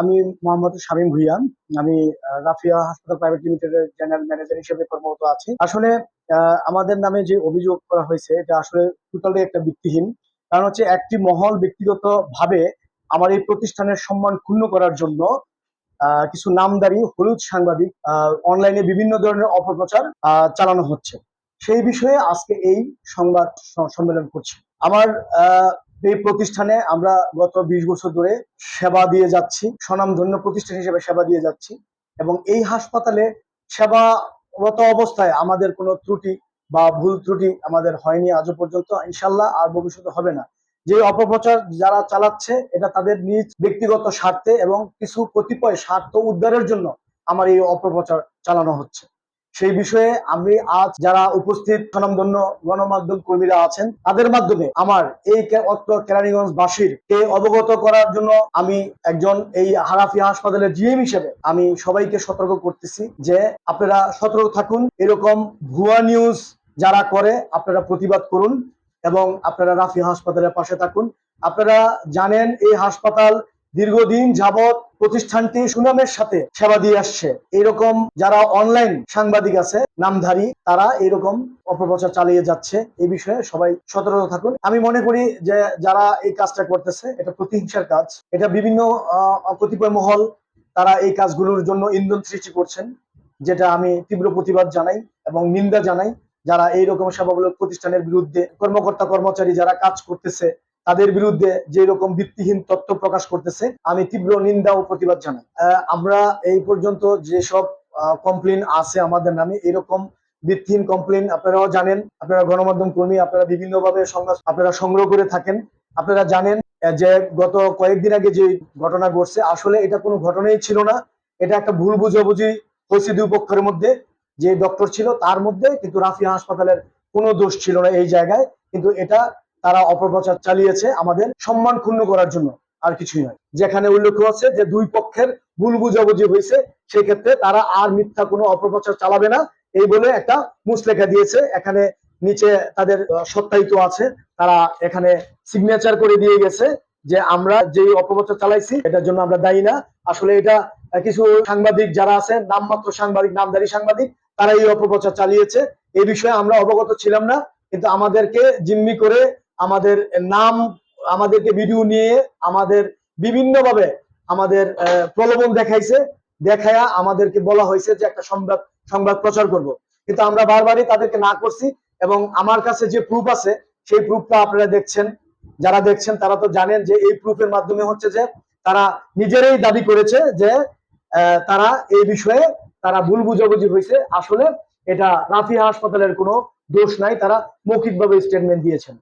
আমি মোহাম্মদ শামীম ভুইয়া আমি রাফিয়া হাসপাতাল প্রাইভেট লিমিটেডের জেনারেল ম্যানেজার হিসেবে কর্মরত আছি। আসলে আমাদের নামে যে অভিযোগ করা হয়েছে, এটা আসলে টোটালি একটা ভিত্তিহীন। কারণ হচ্ছে একটি মহল ব্যক্তিগত ভাবে আমার এই প্রতিষ্ঠানের সম্মান ক্ষুণ্ণ করার জন্য কিছু নামদারি হলুদ সাংবাদিক অনলাইনে বিভিন্ন ধরনের অপপ্রচার চালানো হচ্ছে। সেই বিষয়ে আজকে এই সংবাদ সম্মেলন করছি। আমার এই প্রতিষ্ঠানে আমরা গত বিশ বছর ধরে সেবা দিয়ে যাচ্ছি, স্বনামধন্য প্রতিষ্ঠান হিসেবে সেবা দিয়ে যাচ্ছি এবং এই হাসপাতালে সেবারত অবস্থায় আমাদের কোনো ত্রুটি বা ভুল ত্রুটি আমাদের হয়নি আজও পর্যন্ত, ইনশাল্লাহ আর ভবিষ্যতে হবে না। যে অপপ্রচার যারা চালাচ্ছে, এটা তাদের নিজ ব্যক্তিগত স্বার্থে এবং কিছু কতিপয় স্বার্থ উদ্ধারের জন্য আমার এই অপপ্রচার চালানো হচ্ছে। সেই বিষয়ে আমি আজ যারা উপস্থিত স্বনামধন্য গণমাধ্যম কর্মীরা আছেন, তাদের মাধ্যমে আমার এই কেরানীগঞ্জ বাসীর কে অবগত করার জন্য আমি একজন এই হারাফি হাসপাতালের জিএম হিসেবে আমি সবাইকে সতর্ক করতেছি যে আপনারা সতর্ক থাকুন। এরকম ভুয়া নিউজ যারা করে, আপনারা প্রতিবাদ করুন এবং আপনারা রাফি হাসপাতালের পাশে থাকুন। আপনারা জানেন এই হাসপাতাল দীর্ঘদিন যাবৎ প্রতিষ্ঠানটি সুনামের সাথে সেবা দিয়ে আসছে। এরকম যারা অনলাইন সাংবাদিক আছে, নামধারী, তারা এরকম অপপ্রচার চালিয়ে যাচ্ছে। এই বিষয়ে সবাই সতর্ক থাকুন। আমি মনে করি যে যারা এই কাজটা করতেছে, এটা প্রতিহিংসার কাজ। এটা বিভিন্ন কতিপয় মহল তারা এই কাজগুলোর জন্য ইন্ধন সৃষ্টি করছেন, যেটা আমি তীব্র প্রতিবাদ জানাই এবং নিন্দা জানাই। যারা এইরকম সেবামূলক প্রতিষ্ঠানের বিরুদ্ধে কর্মকর্তা কর্মচারী যারা কাজ করতেছে তাদের বিরুদ্ধে যে রকম ভিত্তিহীন তথ্য প্রকাশ করতেছে, আমি তীব্র নিন্দা ও প্রতিবাদ জানাই। আমরা এই পর্যন্ত যেসব কমপ্লেন আছে আমাদের নামে, এরকম ভিত্তিহীন কমপ্লেন আপনারাও জানেন, আপনারা গণমাধ্যম কর্মী, আপনারা বিভিন্নভাবে সংবাদ, আপনারা সংগ্রহ করে থাকেন, আপনারা জানেন যে গত কয়েকদিন আগে যে ঘটনা ঘটছে, আসলে এটা কোনো ঘটনাই ছিল না, এটা একটা ভুল বুঝাবুঝি হয়েছে দুই পক্ষের মধ্যে, যে ডক্টর ছিল, তার মধ্যে কিন্তু রাফিয়া হাসপাতালের কোনো দোষ ছিল না এই জায়গায়, কিন্তু এটা তারা অপপ্রচার চালিয়েছে আমাদের সম্মান ক্ষুণ্ণ করার জন্য, আর কিছুই নয়। যেখানে উল্লেখ আছে যে দুই পক্ষের ভুল বুঝাবুঝি হয়েছে, সেক্ষেত্রে তারা আর মিথ্যা কোনো অপপ্রচার চালাবে না, এই বলে একটা মুসলেখা দিয়েছে। এখানে নিচে তাদের সত্যায়িত আছে, তারা এখানে সিগনেচার করে দিয়ে গেছে যে আমরা যেই অপপ্রচার চালাইছি, এটার জন্য আমরা দায়ী না। আসলে এটা কিছু সাংবাদিক যারা আছে নামমাত্র সাংবাদিক নামদারি সাংবাদিক, তারা এই অপপ্রচার চালিয়েছে। এই বিষয়ে আমরা অবগত ছিলাম না, কিন্তু আমাদেরকে জিম্মি করে আমাদের নাম, আমাদেরকে ভিডিও নিয়ে আমাদের বিভিন্নভাবে আমাদের প্রলোভন দেখাইছে দেখায়া আমাদেরকে বলা হয়েছে যে একটা সংবাদ সংবাদ প্রচার করব। কিন্তু আমরা বারবারই তাদেরকে না করছি এবং আমার কাছে যে প্রুফ আছে, সেই প্রুফটা আপনারা দেখছেন। যারা দেখছেন, তারা তো জানেন যে এই প্রুফের মাধ্যমে হচ্ছে যে তারা নিজেরাই দাবি করেছে যে তারা এই বিষয়ে তারা ভুল বুঝাবুঝি হয়েছে। আসলে এটা রাফিয়া হাসপাতালের কোনো দোষ নাই, তারা মৌখিকভাবে স্টেটমেন্ট দিয়েছেন।